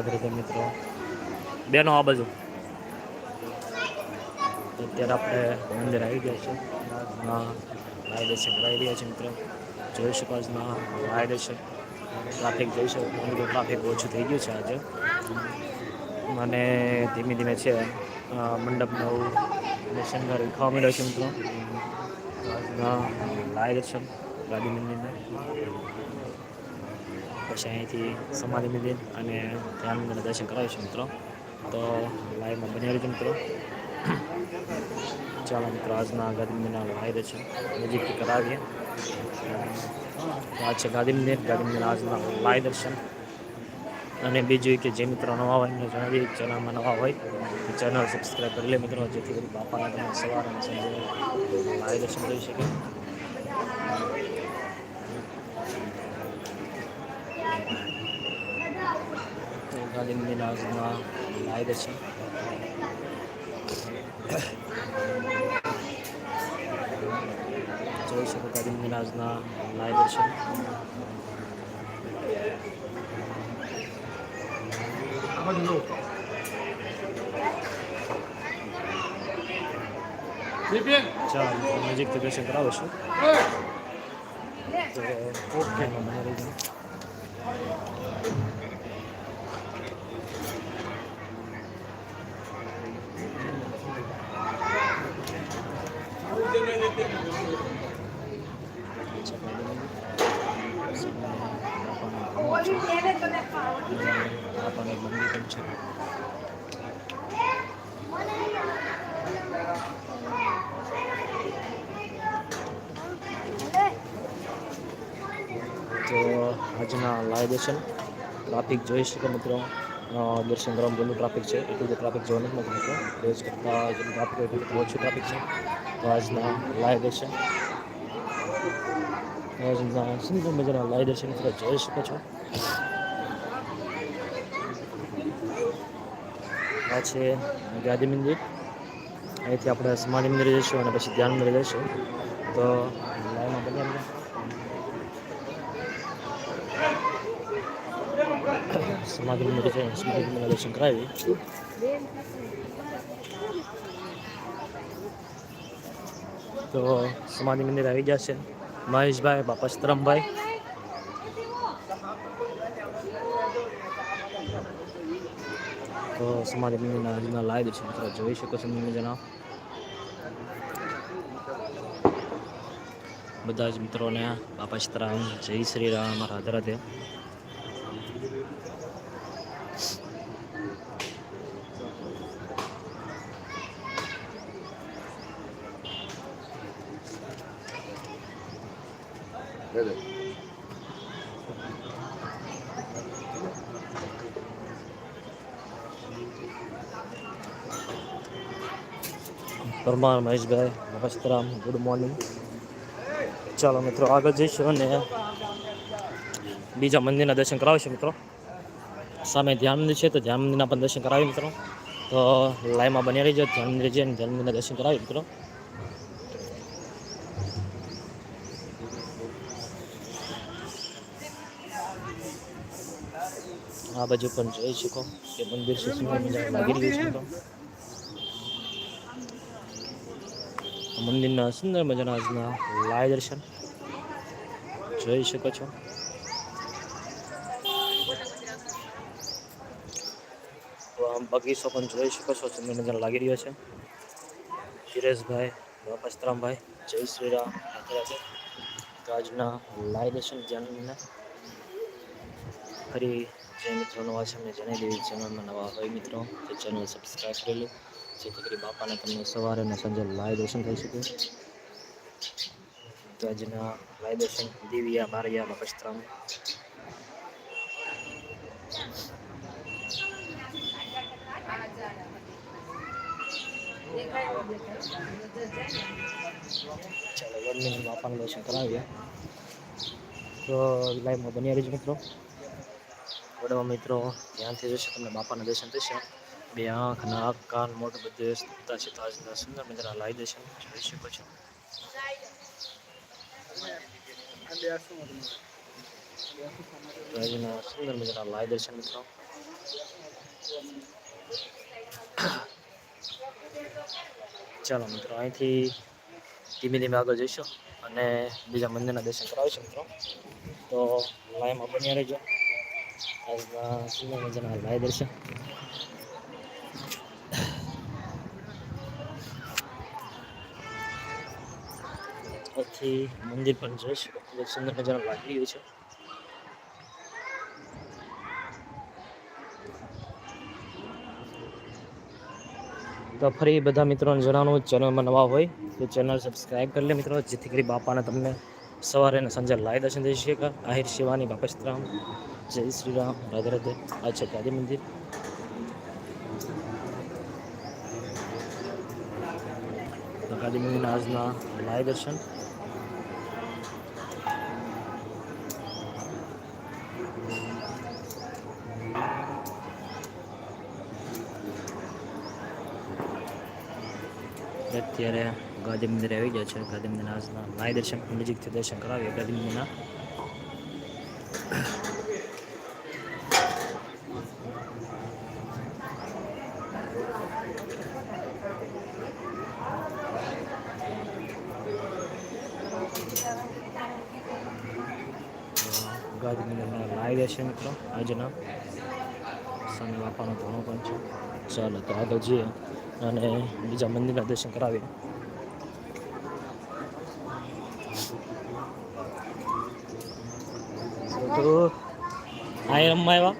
આદરિત મિત્રો. બેનો આ બાજુ. અત્યારે આપણે મંદિર આવી ગયા છે. દર્શન કરાવી રહ્યા છે મિત્રો. જોઈ શકો લાય દર્શન ટ્રાફિક જોઈ શકો ટ્રાફિક ઓછું થઈ ગયું છે આજે. અને ધીમે ધીમે છે. મંડપ નવું દર્શન ખાવા મળ્યો છે મિત્રો. લાય દર્શન ગાંધી મંદિરના પછી અહીંથી સમાધિ મંદિર અને ધ્યાન મંદિરના દર્શન કરાવીશું મિત્રો. તો લાઈવમાં બની રહેજો મિત્રો. ચાલો મિત્રો, આજના ગાંધી મંદિરના લાઈવ દર્શન નજીકથી કરાવીએ. તો આ છે ગાંધી મંદિર. ગાંધી મંદિર આજના લાઈવ દર્શન. અને બીજું કે જે મિત્રો નવા હોય એમને જણાવીએ. ચેનલમાં નવા હોય તો ચેનલ સબસ્ક્રાઈબ કરી લે મિત્રો, જેથી કરી બાપાના તમે સવાર અને સાંજે લાઈવ દર્શન કરી શકે. મંદિરના આજના લાઈવ દર્શન જોઈ શકો મંદિરના આજના લાઈવ દર્શન ચાલો નજીકથી દર્શન કરાવીશું તો ઓકે મને રહી જાય આપણને મંદિર પણ છે તો આજના લાઈવ દર્શન ટ્રાફિક જોઈ શકો મિત્રો. દર્શન કરવા બહુ ટ્રાફિક છે. એટલું બધું ટ્રાફિક જોવા નથી મળતું મિત્રો. રોજ કરતાં જેટલું ટ્રાફિક એટલું ઓછું ટ્રાફિક છે. તો આજના લાઈવ દર્શન સુંદર મજાના લાઈવ દર્શન તમે જોઈ શકો છો આ છે ગાદી મંદિર અહીંથી આપણે સમાધિ મંદિર જઈશું અને પછી ધ્યાન મંદિર જઈશું તો લાઈનમાં બને આપણે સમાધિ મંદિર છે સમાધિ મંદિર દર્શન કરાવી તો સમાધિ મંદિર આવી ગયા છે મહેશભાઈ, બાપા સીતરામભાઈ તો સમાધિ મંદિરના આજના લાઈવ છે મિત્રો. જોઈ શકો છો મંદિર જણા બધા જ મિત્રોને બાપા સીતારામ જય શ્રી રામ, રાધે રાધે. પરમાર મહેશભાઈ બાપા સીતારામ ગુડ મોર્નિંગ ચાલો મિત્રો, આગળ જઈશું અને બીજા મંદિરના દર્શન કરાવીશું મિત્રો. સામે ધ્યાન મંદિર છે, તો ધ્યાન મંદિરના પણ દર્શન કરાવી મિત્રો. તો લાઈમાં બની રહીજો, ધ્યાન મંદિર જઈને ધ્યાન મંદિરના દર્શન કરાવી મિત્રો. આ બાજુ પણ જોઈ શકો કે મંદિર લાગી રહ્યું છે મિત્રો મંદિરના સુંદર મજાના આજના લાય દર્શન જોઈ શકો છો. તો બગીચો પણ જોઈ શકો છો, સુંદર મજાનો લાગી રહ્યો છે. ધીરેશભાઈ બાપસ્તરામભાઈ જય શ્રી રામ તો આજના લાય દર્શન ધ્યાનના ફરી જે મિત્રો, નવા છે જણાવી દેવી ચેનલમાં નવા હોય મિત્રો, તો ચેનલ સબસ્ક્રાઈબ કરી લો. જેથી કરી બાપાને તમને સવારે અને સાંજે લાઈવ દર્શન થઈ શકે. તો આજના લાઈવ દર્શન દિવ્યા બારૈયા બાપસ્તરામ ચાલો વડની બાપાનું દર્શન કરાવીએ. તો લાઈવમાં બન્યા રહીજો મિત્રો. વડવા મિત્રો, ધ્યાનથી જશે તમને બાપાના દર્શન થશે. બે આંખ, નાક, કાન, મોઢું બધું વ્યવસ્થિતતા છે. તાજના સુંદર મજાના લાઈ દર્શન જોઈ શકો છો. સુંદર મજાના લાઈ દર્શન મિત્રો. ચાલો મિત્રો, અહીંથી ધીમે ધીમે આગળ જઈશું અને બીજા મંદિરના દર્શન કરાવીશું મિત્રો. તો લાઈમાં બન્યા રહેજો. અહીંથી મંદિર પણ જોઈશ ખૂબ સુંદર મજાનું લાગી રહ્યું છે. તો ફરી બધા મિત્રોને જણાવવાનું ચેનલમાં નવા હોય તો ચેનલ સબસ્ક્રાઈબ કરી લે મિત્રો, જેથી કરી બાપાને તમને સવારે અને સાંજે લાઈ દર્શન થઈ શકે. આહિર શિવાની બાપસ્તરામ જય શ્રી રામ રાધે રાધે આ છે ગાદી મંદિર તો ગાદી મંદિરના આજના લાઈ દર્શન અત્યારે ગાંધી મંદિરે આવી ગયા છે ગાંધી મંદિરના આજના લાઈ દર્શન નજીકથી દર્શન કરાવીએ ગાંધી મંદિરના મંદિરના લાઈ દર્શન મિત્રો. આજના સામે બાપાનો ધણો પણ છે. ચાલો, તો આગળ જઈએ અને બીજા મંદિરના દર્શન કરાવીએ. તો અહીં રમવા આવ્યા.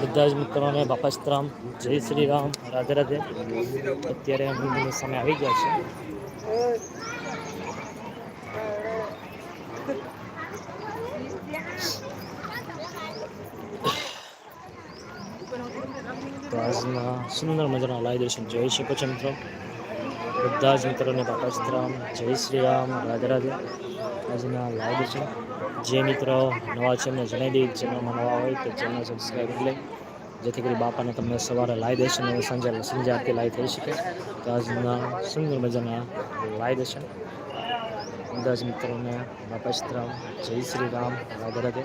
બધા જ મિત્રોને બાપાસ્તરામ જય શ્રી રામ રાધે રાધે. અત્યારે મંદિરની સામે આવી ગયા છે તો આજના સુંદર મજાના લાઈ દર્શન જોઈ શકો છો મિત્રો. બધા જ મિત્રોને રામ, જય શ્રી રામ, રાધે રાધે. આજના લાઈ દર્શન. જે મિત્રો નવા છે એમને જણાવી દઈએ ચેનલમાં નવા હોય તો ચેનલ સબસ્ક્રાઈબ કરી લે. જેથી કરી બાપાને તમને સવારે લાઈ દર્શન અને સાંજે સંજે આરતી લાઈ થઈ શકે. તો આજના સુંદર મજાના લાઈ દર્શન. બધા જ મિત્રોને બાપાસ્તરામ જય શ્રી રામ, રાધે રાધે.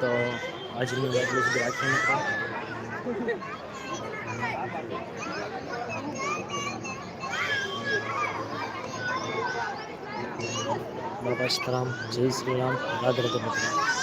તો આજની એટલું સુધી રાખીએ મિત્રો. બાબા સીતારામ જય શ્રી રામ રાધે રાધે